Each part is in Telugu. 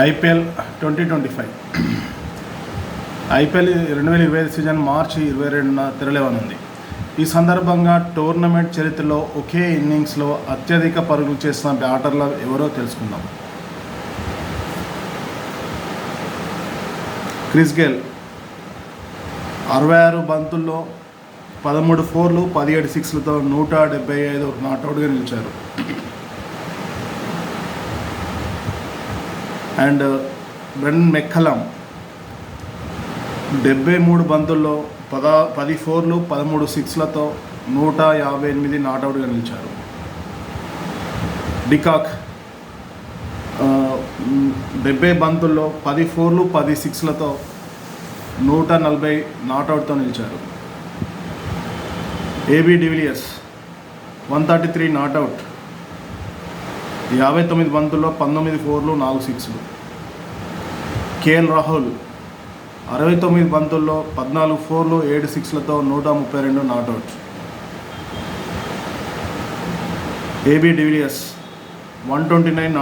IPL twenty twenty five. IPL రెండు వేల ఇరవై ఐదు సీజన్ మార్చి ఇరవై రెండున తెరలేవనుంది. ఈ సందర్భంగా టోర్నమెంట్ చరిత్రలో ఒకే ఇన్నింగ్స్లో అత్యధిక పరుగులు చేసిన బ్యాటర్లు ఎవరో తెలుసుకుందాం. క్రిస్ గేల్ అరవై ఆరు బంతుల్లో పదమూడు ఫోర్లు పదిహేడు సిక్స్లతో నూట డెబ్బై ఐదు నాట్అవుట్గా నిలిచారు. అండ్ బ్రెన్ మెక్కలం డెబ్బై మూడు బంతుల్లో పద పది ఫోర్లు పదమూడు సిక్స్లతో నూట యాభై ఎనిమిది నాటౌట్గా నిలిచారు. డికాక్ డెబ్బై బంతుల్లో పది ఫోర్లు పది సిక్స్లతో నూట నలభై నాటౌట్తో నిలిచారు. AB de Villiers one thirty three not out యాభై తొమ్మిది బంతుల్లో పంతొమ్మిది ఫోర్లు నాలుగు సిక్స్లు. కేఎల్ రాహుల్ అరవై తొమ్మిది బంతుల్లో పద్నాలుగు ఫోర్లు ఏడు సిక్స్లతో నూట ముప్పై రెండు not out AB de Villiers one twenty nine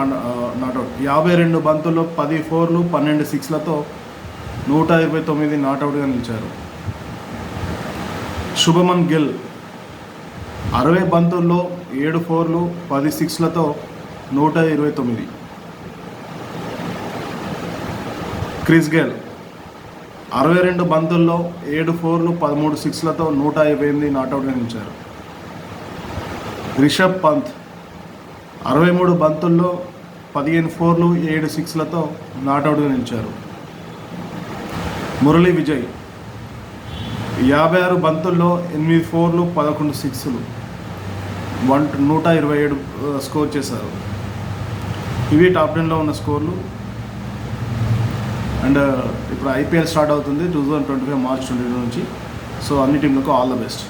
not out యాభై రెండు బంతుల్లో పది ఫోర్లు పన్నెండు సిక్స్లతో నూట ఇరవై తొమ్మిది నాట్అవుట్గా నిలిచారు. శుభమన్ గిల్ అరవై బంతుల్లో ఏడు ఫోర్లు పది సిక్స్లతో నూట ఇరవై తొమ్మిది. క్రిస్ గేల్ అరవై రెండు బంతుల్లో ఏడు ఫోర్లు పదమూడు సిక్స్లతో నూట ఇరవై ఎనిమిది నాట్అవుట్గా నిలిచారు రిషబ్ పంత్ అరవై మూడు బంతుల్లో పదిహేను ఫోర్లు ఏడు సిక్స్లతో నాట్అవుట్గా నిలిచారు మురళీ విజయ్ యాభై ఆరు బంతుల్లో ఎనిమిది ఫోర్లు పదకొండు సిక్స్లు వన్ నూట ఇరవై ఏడు స్కోర్ చేశారు. ఇవి టాప్ టెన్లో ఉన్న స్కోర్లు. అండ్ ఇప్పుడు ఐపీఎల్ స్టార్ట్ అవుతుంది two thousand twenty five March twenty నుంచి. సో అన్ని టీంలకు ఆల్ ద బెస్ట్.